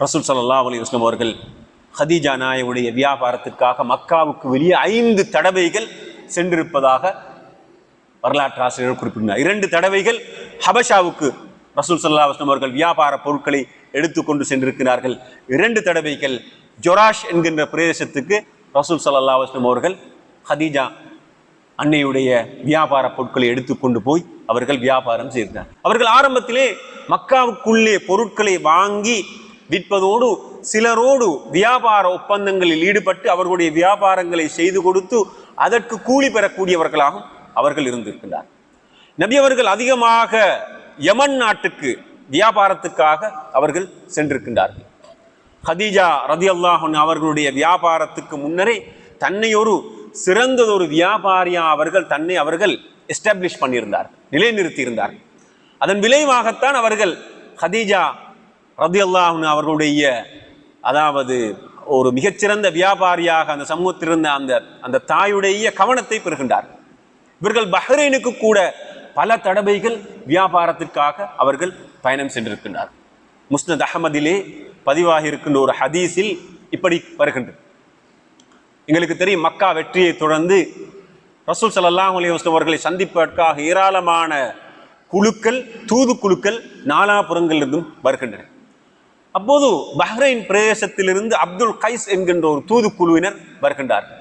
ரசூல் சல்லா அலி வஸ்லம் அவர்கள் ஹதீஜா நாயுடைய வியாபாரத்திற்காக மக்காவுக்கு வெளியே ஐந்து தடவைகள் சென்றிருப்பதாக வரலாற்று ஆசிரியர்கள் குறிப்பிட்டார் இரண்டு தடவைகள் ஹபஷாவுக்கு ரசூல் சல்லா வஸ்லம் அவர்கள் வியாபார பொருட்களை எடுத்துக்கொண்டு சென்றிருக்கிறார்கள். இரண்டு தடவைகள் ஜொராஷ் என்கின்ற பிரதேசத்துக்கு ரசூல் சல்லா வஸ்லம் அவர்கள் ஹதீஜா அன்னையுடைய வியாபார பொருட்களை எடுத்துக்கொண்டு போய் அவர்கள் வியாபாரம் செய்தார் அவர்கள் ஆரம்பத்திலே மக்காவுக்குள்ளே பொருட்களை வாங்கி விற்பதோடு சிலரோடு வியாபார ஒப்பந்தங்களில் ஈடுபட்டு அவர்களுடைய வியாபாரங்களை செய்து கொடுத்து அதற்கு கூலி பெறக்கூடியவர்களாகவும் அவர்கள் இருந்திருக்கின்றார். நபி அவர்கள் அதிகமாக யமன் நாட்டுக்கு வியாபாரத்துக்காக அவர்கள் சென்றிருக்கின்றார்கள். ஹதீஜா ரதி அவர்களுடைய வியாபாரத்துக்கு முன்னரே தன்னை ஒரு சிறந்ததொரு வியாபாரியா அவர்கள் தன்னை அவர்கள் எஸ்டாப்ளிஷ் பண்ணியிருந்தார் நிலைநிறுத்தி இருந்தார்கள் அதன் விளைவாகத்தான் அவர்கள் ஹதீஜா ரத்தியல்லாஹன் அவர்களுடைய அதாவது ஒரு மிகச்சிறந்த வியாபாரியாக அந்த சமூகத்திலிருந்த அந்த அந்த தாயுடைய கவனத்தை பெறுகின்றார். இவர்கள் பஹ்ரைனுக்கு கூட பல தடவைகள் வியாபாரத்திற்காக அவர்கள் பயணம் சென்றிருக்கின்றார். முஸ்னத் அகமதிலே பதிவாகி இருக்கின்ற ஒரு ஹதீஸில் இப்படி வருகின்றது. எங்களுக்கு தெரியும் மக்கா வெற்றியை தொடர்ந்து ரசூல் சல்லாஹ் அலைஹி வஸல்லம் அவர்களை சந்திப்பதற்காக ஏராளமான குழுக்கள் தூது குழுக்கள் நாலாபுறங்களிலிருந்தும் வருகின்றன. அப்போது பஹ்ரைன் பிரதேசத்திலிருந்து அப்துல் கைஸ் என்கின்ற ஒரு தூதுக்குழுவினர் வருகின்றார்கள்.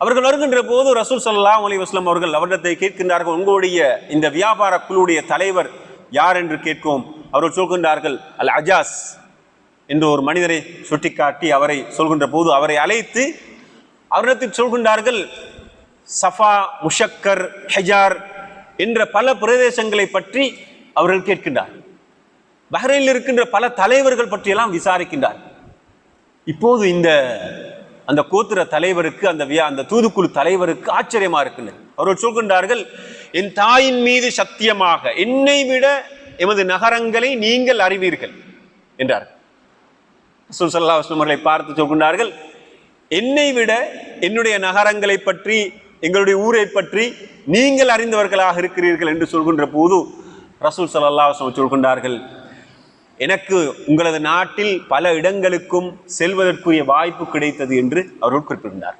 அவர்கள் வருகின்ற போது ரசூல் சல்லா அலி வஸ்லம் அவர்கள் அவரிடத்தை கேட்கின்றார்கள் உங்களுடைய இந்த வியாபார குழுவுடைய தலைவர் யார் என்று கேட்கும். அவர்கள் சொல்கின்றார்கள் அல் அஜாஸ் என்று ஒரு மனிதரை சுட்டிக்காட்டி அவரை சொல்கின்ற போது அவரை அழைத்து அவரிடத்தில் சொல்கின்றார்கள் சஃபா முஷக்கர் ஹெஜார் என்ற பல பிரதேசங்களை பற்றி அவர்கள் கேட்கின்றார் பஹ்ரைனில் இருக்கின்ற பல தலைவர்கள் பற்றியெல்லாம் விசாரிக்கின்றார். இப்போது இந்த அந்த கோத்திர தலைவருக்கு அந்த வியா அந்த தூதுக்குழு தலைவருக்கு ஆச்சரியமா இருக்கின்றது. அவர்கள் சொல்கின்றார்கள் என் தாயின் மீது சத்தியமாக என்னை விட எமது நகரங்களை நீங்கள் அறிவீர்கள் என்றார். ரசூல் ஸல்லல்லாஹு அவர்களை பார்த்து சொல்கின்றார்கள் என்னை விட என்னுடைய நகரங்களை பற்றி எங்களுடைய ஊரை பற்றி நீங்கள் அறிந்தவர்களாக இருக்கிறீர்கள் என்று சொல்கின்ற போது ரசூல் ஸல்லல்லாஹு சொல்கின்றார்கள் எனக்கு உங்களது நாட்டில் பல இடங்களுக்கும் செல்வதற்குரிய வாய்ப்பு கிடைத்தது என்று அவர்கள் குறிப்பிட்டார்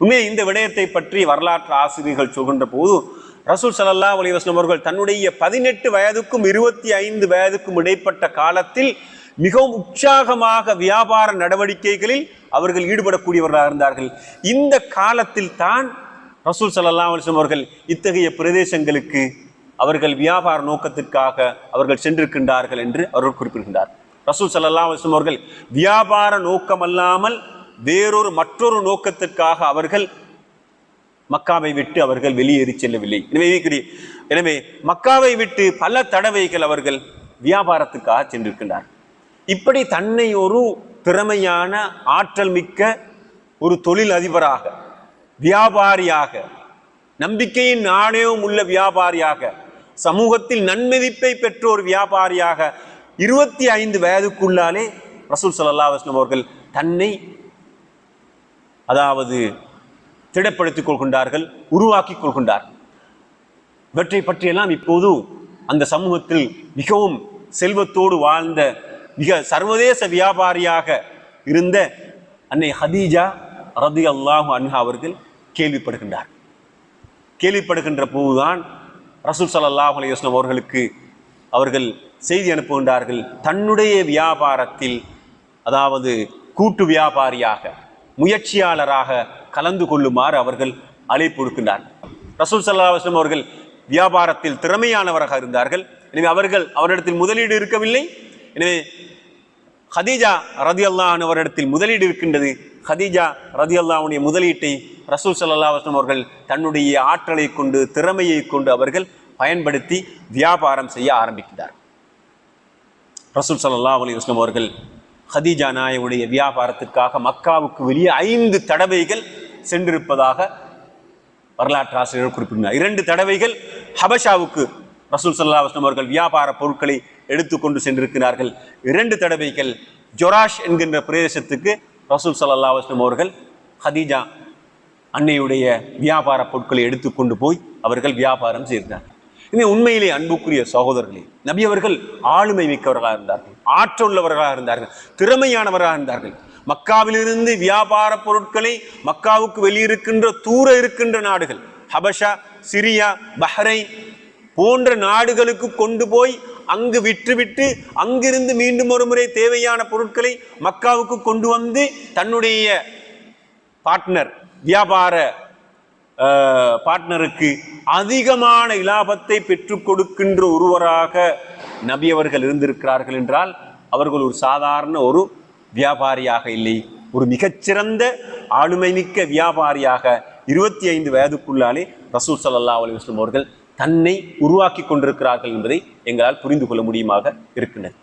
உண்மையை இந்த விடயத்தை பற்றி வரலாற்று ஆசிரியர்கள் சொல்கின்ற போது ரசூல் சலல்லா அலிவாஸ்லம் அவர்கள் தன்னுடைய பதினெட்டு வயதுக்கும் இருபத்தி ஐந்து வயதுக்கும் இடைப்பட்ட காலத்தில் மிகவும் உற்சாகமாக வியாபார நடவடிக்கைகளில் அவர்கள் ஈடுபடக்கூடியவர்களாக இருந்தார்கள். இந்த காலத்தில் தான் ரசூல் சல்லா அலிஸ்லம் அவர்கள் இத்தகைய பிரதேசங்களுக்கு அவர்கள் வியாபார நோக்கத்திற்காக அவர்கள் சென்றிருக்கின்றார்கள் என்று அவர்கள் குறிப்பிடுகின்றார். ரசூல் சல்லா அலைஹி அவர்கள் வியாபார நோக்கமல்லாமல் வேறொரு மற்றொரு நோக்கத்திற்காக அவர்கள் மக்காவை விட்டு அவர்கள் வெளியேறி செல்லவில்லை. எனவே எனவே மக்காவை விட்டு பல தடவைகள் அவர்கள் வியாபாரத்துக்காக சென்றிருக்கின்றார் இப்படி தன்னை ஒரு திறமையான ஆற்றல் மிக்க ஒரு தொழில் அதிபராக வியாபாரியாக நம்பிக்கையின் நாணயம் உள்ள வியாபாரியாக சமூகத்தில் நன்மதிப்பை பெற்ற ஒரு வியாபாரியாக இருபத்தி ஐந்து வயதுக்குள்ளாலே ரசூல் சல்லா வஸ்லம் அவர்கள் தன்னை அதாவது திடப்படுத்திக் கொள்கின்றார்கள் உருவாக்கிக் கொள்கின்றார். இவற்றை பற்றியெல்லாம் இப்போது அந்த சமூகத்தில் மிகவும் செல்வத்தோடு வாழ்ந்த மிக சர்வதேச வியாபாரியாக இருந்த அன்னை ஹதீஜா ரதி அல்லாஹு அன்ஹா அவர்கள் கேள்விப்படுகின்றார். கேள்விப்படுகின்ற போதுதான் ரசூல் சல்லா அலைஹி அவர்களுக்கு அவர்கள் செய்தி அனுப்புகின்றார்கள். தன்னுடைய வியாபாரத்தில் அதாவது கூட்டு வியாபாரியாக முயற்சியாளராக கலந்து கொள்ளுமாறு அவர்கள் அழைப்பு கொடுக்கின்றார்கள் ரசூல் சல்லா அலுவலம் அவர்கள் வியாபாரத்தில் திறமையானவராக இருந்தார்கள். எனவே அவர்கள் அவரிடத்தில் முதலீடு இருக்கவில்லை. எனவே ஹதீஜா ரதி அவரிடத்தில் முதலீடு இருக்கின்றது. ஹதீஜா ரதி அல்லாவுடைய முதலீட்டை ரசூல் சல்லா வஸ்லம் அவர்கள் தன்னுடைய ஆற்றலை கொண்டு திறமையை கொண்டு அவர்கள் பயன்படுத்தி வியாபாரம் செய்ய ஆரம்பிக்கிறார் ரசூல் சல்லா அலி வஸ்லம் அவர்கள் ஹதீஜா நாயுடைய வியாபாரத்திற்காக மக்காவுக்கு வெளியே ஐந்து தடவைகள் சென்றிருப்பதாக வரலாற்று ஆசிரியர்கள் குறிப்பிட்டார் இரண்டு தடவைகள் ஹபஷாவுக்கு ரசூல் சல்லா வஸ்லம் அவர்கள் வியாபார பொருட்களை எடுத்துக்கொண்டு சென்றிருக்கிறார்கள். இரண்டு தடவைகள் ஜொராஷ் என்கின்ற பிரதேசத்துக்கு ரசூல் சல்லா வஸ்லம் அவர்கள் ஹதீஜா அன்னையுடைய வியாபார பொருட்களை எடுத்துக்கொண்டு போய் அவர்கள் வியாபாரம் செய்தார் இனி உண்மையிலே அன்புக்குரிய சகோதரர்களே நபி அவர்கள் ஆளுமை மிக்கவர்களாக இருந்தார்கள் ஆற்றலுள்ளவர்களாக இருந்தார்கள் திறமையானவர்களாக இருந்தார்கள். மக்காவிலிருந்து வியாபார பொருட்களை மக்காவுக்கு வெளியிருக்கின்ற தூர இருக்கின்ற நாடுகள் ஹபஷா சிரியா பஹ்ரைன் போன்ற நாடுகளுக்கு கொண்டு போய் அங்கு விற்றுவிட்டு அங்கிருந்து மீண்டும் ஒரு முறை தேவையான பொருட்களை மக்காவுக்கு கொண்டு வந்து தன்னுடைய பார்ட்னர் வியாபார பார்ட்னருக்கு அதிகமான இலாபத்தை பெற்றுக் கொடுக்கின்ற ஒருவராக நபி அவர்கள் இருந்திருக்கிறார்கள் என்றால் அவர்கள் ஒரு சாதாரண ஒரு வியாபாரியாக இல்லை. ஒரு மிகச்சிறந்த ஆளுமை மிக்க வியாபாரியாக இருபத்தி ஐந்து வயதுக்குள்ளாலே ரசூல் சல்லா அலி அவர்கள் தன்னை உருவாக்கி கொண்டிருக்கிறார்கள் என்பதை எங்களால் புரிந்து கொள்ள முடியுமாக இருக்கின்றது.